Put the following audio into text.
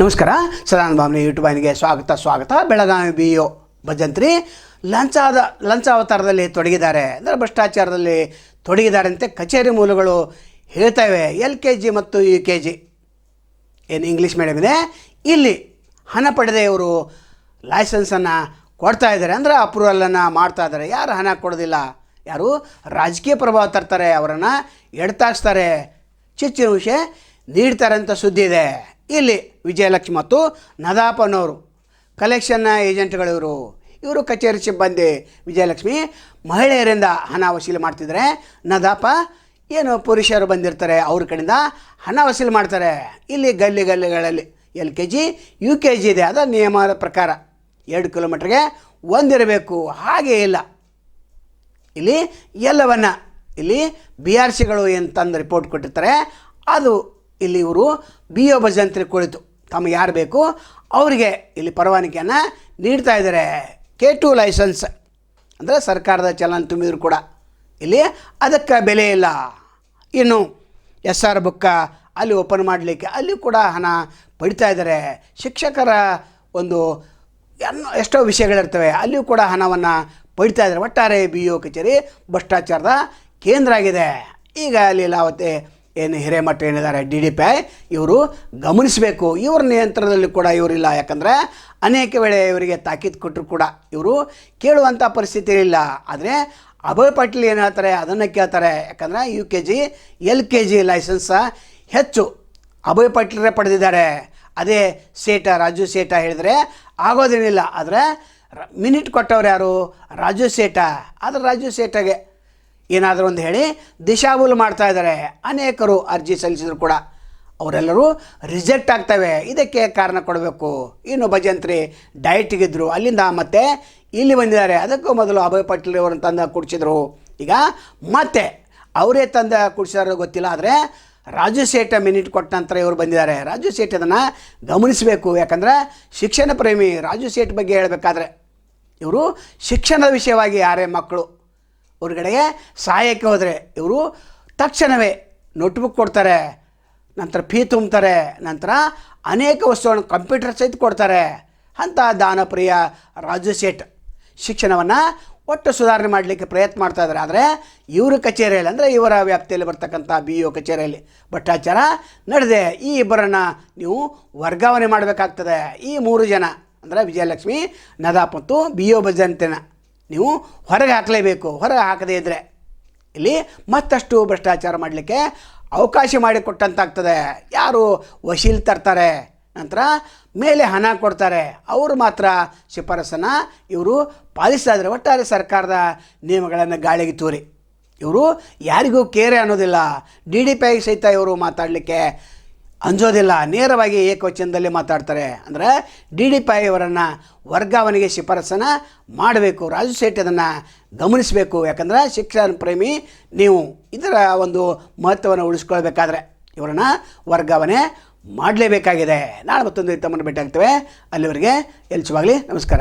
ನಮಸ್ಕಾರ. ಸದಾನಂದ ಭಾವನೆ ಯೂಟ್ಯೂಬ್ ವಾಹಿನಿಗೆ ಸ್ವಾಗತ ಸ್ವಾಗತ. ಬೆಳಗಾವಿ ಬಿ ಒ ಭಜಂತ್ರಿ ಲಂಚಾದ, ಲಂಚಾವತಾರದಲ್ಲಿ ತೊಡಗಿದ್ದಾರೆ. ಅಂದರೆ ಭ್ರಷ್ಟಾಚಾರದಲ್ಲಿ ತೊಡಗಿದ್ದಾರೆ ಅಂತ ಕಚೇರಿ ಮೂಲಗಳು ಹೇಳ್ತವೆ. ಎಲ್ ಕೆ ಜಿ ಮತ್ತು ಯು ಕೆ ಜಿ. ಏನು ಇಂಗ್ಲೀಷ್ ಮೀಡಿಯಮ್ ಇದೆ. ಇಲ್ಲಿ ಹಣ ಪಡೆದೇ ಇವರು ಲೈಸೆನ್ಸನ್ನು ಕೊಡ್ತಾ ಇದ್ದಾರೆ. ಅಂದರೆ ಅಪ್ರೂವಲನ್ನು ಮಾಡ್ತಾ ಇದ್ದಾರೆ. ಯಾರು ಹಣ ಕೊಡೋದಿಲ್ಲ? ಯಾರು? ರಾಜಕೀಯ ಪ್ರಭಾವ ತರ್ತಾರೆ. ಅವರನ್ನು ಎಡ್ತಾಕ್ಸ್ತಾರೆ ಚಿಚ್ಚಿನ ವಿಷಯ ನೀಡ್ತಾರೆ ಅಂತ ಸುದ್ದಿ ಇದೆ. ಇಲ್ಲಿ ವಿಜಯಲಕ್ಷ್ಮಿ ಮತ್ತು ನದಾಪನವರು ಕಲೆಕ್ಷನ್ ಏಜೆಂಟ್ಗಳು ಇವರು. ಇವರು ಕಚೇರಿ ಸಿಬ್ಬಂದಿ ವಿಜಯಲಕ್ಷ್ಮಿ ಮಹಿಳೆಯರಿಂದ ಹಣ ವಸೂಲಿ ಮಾಡ್ತಿದ್ದಾರೆ. ನದಾಪ, ಏನು ಪುರುಷರು ಬಂದಿರ್ತಾರೆ, ಅವ್ರ ಕಡೆಯಿಂದ ಹಣ ವಸೂಲಿ ಮಾಡ್ತಾರೆ. ಇಲ್ಲಿ ಗಲ್ಲಿ ಗಲ್ಲಿಗಳಲ್ಲಿ L K G, U K G ಇದೆ. ಅದು ನಿಯಮದ ಪ್ರಕಾರ ಎರಡು ಕಿಲೋಮೀಟ್ರಿಗೆ ಒಂದಿರಬೇಕು. ಹಾಗೇ ಇಲ್ಲ. ಇಲ್ಲಿ ಎಲ್ಲವನ್ನ ಇಲ್ಲಿ ಬಿ ಆರ್ ಸಿಗಳು ಏನು ತಂದು ರಿಪೋರ್ಟ್ ಕೊಟ್ಟಿರ್ತಾರೆ, ಅದು ಇಲ್ಲಿ ಇವರು ಬಿ ಒ ಭಜಂತ್ರಿ ಕುಳಿತು. ತಮಗೆ ಯಾರು ಬೇಕು? ಅವರಿಗೆ ಇಲ್ಲಿ ಪರವಾನಗಿಯನ್ನು ನೀಡ್ತಾ ಇದ್ದಾರೆ. K two licence. ಅಂದರೆ ಸರ್ಕಾರದ ಚಲನ ತುಂಬಿದ್ರು ಕೂಡ. ಇಲ್ಲಿ ಅದಕ್ಕೆ ಬೆಲೆ ಇಲ್ಲ. ಇನ್ನು ಎಸ್ ಆರ್ ಬುಕ್ಕ ಅಲ್ಲಿ ಓಪನ್ ಮಾಡಲಿಕ್ಕೆ ಅಲ್ಲಿ ಕೂಡ ಹಣ ಪಡಿತಾ ಇದ್ದಾರೆ. ಶಿಕ್ಷಕರ ಒಂದು ಎನ್ನೋ ಎಷ್ಟೋ ವಿಷಯಗಳಿರ್ತವೆ. ಅಲ್ಲಿಯೂ ಕೂಡ ಹಣವನ್ನು ಪಡಿತಾ ಇದ್ದಾರೆ. ಒಟ್ಟಾರೆ ಬಿ ಒ ಕಚೇರಿ ಭ್ರಷ್ಟಾಚಾರದ ಕೇಂದ್ರ ಆಗಿದೆ. ಈಗ ಅಲ್ಲಿ ಲಾವತೆ ಏನು ಹಿರೇಮಠ ಏನಿದ್ದಾರೆ? ಡಿ ಡಿ ಪಿ ಇವರು ಗಮನಿಸಬೇಕು. ಇವ್ರ ನಿಯಂತ್ರಣದಲ್ಲಿ ಕೂಡ ಇವರಿಲ್ಲ ಯಾಕಂದರೆ ಅನೇಕ ವೇಳೆ ಇವರಿಗೆ ತಾಕೀತು ಕೊಟ್ಟರು ಕೂಡ ಇವರು ಕೇಳುವಂಥ ಪರಿಸ್ಥಿತಿ ಇಲ್ಲ. ಆದರೆ ಅಭಯ್ ಪಾಟೀಲ್ ಏನು ಹೇಳ್ತಾರೆ? ಅದನ್ನು ಕೇಳ್ತಾರೆ. ಯಾಕಂದರೆ U K G, L K G licence ಹೆಚ್ಚು ಅಭಯ್ ಪಾಟೀಲರೇ ಪಡೆದಿದ್ದಾರೆ. ಅದೇ ಸೇಟ ರಾಜು ಸೇಟ ಹೇಳಿದರೆ ಆಗೋದೇನಿಲ್ಲ. ಆದರೆ ಮಿನಿಟ್ ಕೊಟ್ಟವ್ರು ಯಾರು? ರಾಜು ಸೇಟ ಆದರೆ ರಾಜು ಸೇಟಗೆ ಏನಾದರೂ ಒಂದು ಹೇಳಿ ದಿಶಾಬೂಲು ಮಾಡ್ತಾ ಇದ್ದಾರೆ. ಅನೇಕರು ಅರ್ಜಿ ಸಲ್ಲಿಸಿದ್ರು ಕೂಡ. ಅವರೆಲ್ಲರೂ ರಿಜೆಕ್ಟ್ ಆಗ್ತವೆ. ಇದಕ್ಕೆ ಕಾರಣ ಕೊಡಬೇಕು. ಇನ್ನು ಭಜಂತ್ರಿ ಡಯಟ್ಗಿದ್ರು ಅಲ್ಲಿಂದ ಮತ್ತೆ ಇಲ್ಲಿ ಬಂದಿದ್ದಾರೆ. ಅದಕ್ಕೂ ಮೊದಲು ಅಭಯ್ ಪಟೇಲ್ ಅವರನ್ನು ತಂದು ಕುಡಿಸಿದ್ರು. ಈಗ ಮತ್ತೆ ಅವರೇ ತಂದ ಕುಡಿಸಿದಾರೋ ಗೊತ್ತಿಲ್ಲ. ಆದರೆ ರಾಜು ಸೇಠ ಮಿನಿಟ್ ಕೊಟ್ಟ ನಂತರ ಇವರು ಬಂದಿದ್ದಾರೆ. ರಾಜು ಸೇಠ್ ಅದನ್ನು ಗಮನಿಸಬೇಕು. ಯಾಕಂದರೆ ಶಿಕ್ಷಣ ಪ್ರೇಮಿ ರಾಜು ಸೇಠ್ ಬಗ್ಗೆ ಹೇಳಬೇಕಾದ್ರೆ ಇವರು ಶಿಕ್ಷಣದ ವಿಷಯವಾಗಿ ಯಾರೇ ಮಕ್ಕಳು ಹೊರಗಡೆಗೆ ಸಹಾಯಕ್ಕೆ ಹೋದರೆ ಇವರು ತಕ್ಷಣವೇ ನೋಟ್ಬುಕ್ ಕೊಡ್ತಾರೆ, ನಂತರ ಫೀ ತುಂಬ್ತಾರೆ, ನಂತರ ಅನೇಕ ವಸ್ತುಗಳನ್ನು ಕಂಪ್ಯೂಟರ್ ಸಹಿತ ಕೊಡ್ತಾರೆ. ಅಂತ ದಾನಪ್ರಿಯ ರಾಜು ಸೇಠ್ ಶಿಕ್ಷಣವನ್ನು ಒಟ್ಟು ಸುಧಾರಣೆ ಮಾಡಲಿಕ್ಕೆ ಪ್ರಯತ್ನ ಮಾಡ್ತಾ ಇದ್ದಾರೆ. ಆದರೆ ಇವ್ರ ಕಚೇರಿಯಲ್ಲಿ, ಅಂದರೆ ಇವರ ವ್ಯಾಪ್ತಿಯಲ್ಲಿ ಬರ್ತಕ್ಕಂಥ ಬಿ ಒ ಕಚೇರಿಯಲ್ಲಿ ಭಟ್ಟಾಚಾರ ನಡೆದೆ ಈ ಇಬ್ಬರನ್ನು ನೀವು ವರ್ಗಾವಣೆ ಮಾಡಬೇಕಾಗ್ತದೆ. ಈ ಮೂರು ಜನ, ಅಂದರೆ ವಿಜಯಲಕ್ಷ್ಮಿ ನದಾಪ್ ಮತ್ತು ಬಿ ಒ ಭಜಂತೆನ. ನೀವು ಹೊರಗೆ ಹಾಕಲೇಬೇಕು. ಹೊರಗೆ ಹಾಕದೇ ಇದ್ದರೆ ಇಲ್ಲಿ ಮತ್ತಷ್ಟು ಭ್ರಷ್ಟಾಚಾರ ಮಾಡಲಿಕ್ಕೆ ಅವಕಾಶ ಮಾಡಿಕೊಟ್ಟಂತಾಗ್ತದೆ. ಯಾರು ವಶೀಲ್ ತರ್ತಾರೆ, ನಂತರ ಮೇಲೆ ಹಣ ಕೊಡ್ತಾರೆ. ಅವರು ಮಾತ್ರ ಶಿಫಾರಸನ್ನು ಇವರು ಪಾಲಿಸ್ತಾ ಇದ್ದಾರೆ ಒಟ್ಟಾರೆ ಸರ್ಕಾರದ ನಿಯಮಗಳನ್ನು ಗಾಳಿಗೆ ತೂರಿ. ಇವರು ಯಾರಿಗೂ ಕೇರೆ ಅನ್ನೋದಿಲ್ಲ. ಡಿ ಡಿ ಪಿ ಸಹಿತ ಇವರು ಮಾತಾಡಲಿಕ್ಕೆ ಅಂಜೋದಿಲ್ಲ. ನೇರವಾಗಿ ಏಕವಚನದಲ್ಲಿ ಮಾತಾಡ್ತಾರೆ. ಅಂದರೆ ಡಿ ಡಿ ಪಿ ಅವರನ್ನು ವರ್ಗಾವಣೆಗೆ ಶಿಫಾರಸನ್ನು ಮಾಡಬೇಕು. ರಾಜು ಸೇಠ್ ಅದನ್ನು ಗಮನಿಸಬೇಕು. ಯಾಕಂದರೆ ಶಿಕ್ಷಣ ಪ್ರೇಮಿ, ನೀವು ಇದರ ಒಂದು ಮಹತ್ವವನ್ನು ಉಳಿಸ್ಕೊಳ್ಬೇಕಾದ್ರೆ ಇವರನ್ನು ವರ್ಗಾವಣೆ ಮಾಡಲೇಬೇಕಾಗಿದೆ. ನಾಳೆ ಮತ್ತೊಂದು ತಮ್ಮನ್ನು ಭೇಟಿಯಾಗ್ತೇವೆ. ಅಲ್ಲಿವರೆಗೆ ಎಲ್ಚವಾಗಲಿ ನಮಸ್ಕಾರ.